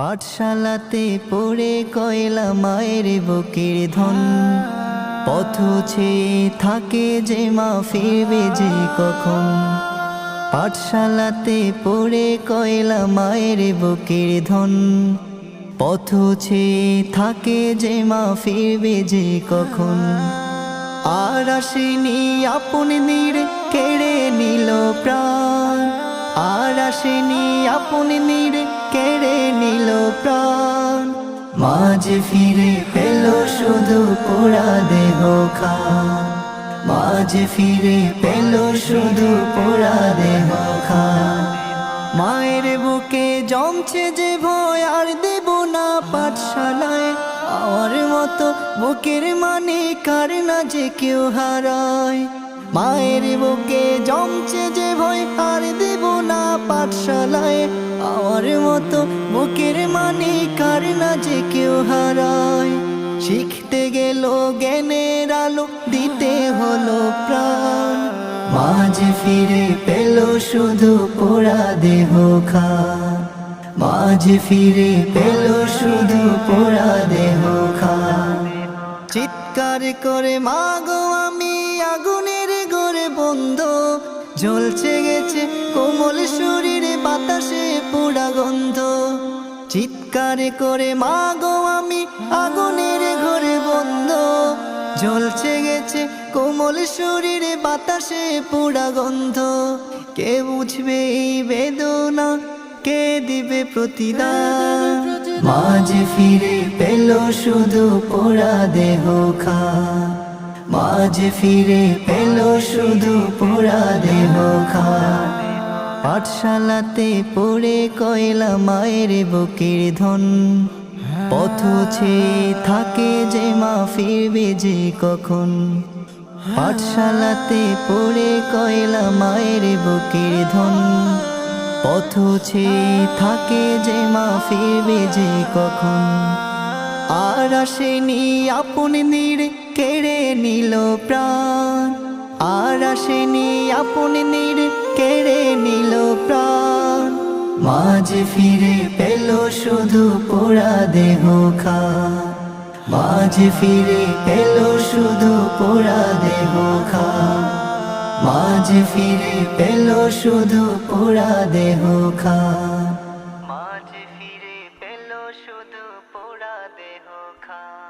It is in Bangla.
পাঠশালাতে পড়ে কয়লা মায়ের বুকের ধন। পথ ছেয়ে থাকে যে মা ফিরবে যে কখন। পাঠশালাতে পড়ে কয়লা মায়ের বুকের ধন। পথ ছেয়ে থাকে যে মা ফিরবে যে কখন। আর আসেনি আপন নীড় কেড়ে নিল প্রাণ। আর আসেনি আপন নীড় কেড়ে নিল প্রাণ। মাঝ ফিরে পেল শুধু পোড়া দেহ খান। মাঝ ফিরে পেল শুধু পোড়া দেহ খান। মায়ের বুকে জমছে যে ভয়, আর দেব না পাঠশালায়। আমার মতো বুকের মানে কার না যে কেউ হারায়। মায়ের বুকে জমছে যে ভয়, আর দেব না পাঠশালায়, আমার মতো বুকের মানে কার না যে কেউ হারায়। শিখতে গেল জ্ঞানের আলো, দিতে হলো প্রাণ। মাঝ ফিরে পেল শুধু পোড়া দেহ খা মাঝে ফিরে পেল শুধু পোড়া দেহ খা চিৎকার করে, মাগো আমি আগুনের গড়ে বন্ধ। জ্বলছে গেছে কোমল শরীরে বাতাসে পোড়া গন্ধ। চিৎকারে করে, মাগো আমি আগুনের ঘরে বন্ধ। জ্বলছে গেছে কোমল শরীরে বাতাসে পোড়া গন্ধ। কে বুঝবে এই বেদনা? কে দিবে প্রতিদান? মাঝে ফিরে পেল শুধু পোড়া দেহ খা। মাঝে ফিরে পেল শুধু পোড়া দেহ খা পাঠশালাতে পড়ে কয়লা মায়ের বুকের ধন। পথ ছেয়ে থাকে যে মা ফিরবে যে কখন। পাঠশালাতে পড়ে কয়লা মায়ের বুকের ধন। পথ ছেয়ে থাকে যে মা ফিরবে যে কখন। আর আসেনি আপন নীড়, কেড়ে নিল প্রাণ। আর আসেনি আপন নীড়, কেড়ে নিল প্রাণ। মাঝে ফিরে পেল শুধু পোড়া দেহ খা মাঝে ফিরে পেল শুধু পোড়া দেহ খা মাঝে ফিরে পেল শুধু পোড়া দেহ খা শুধু পোড়া দেহ খা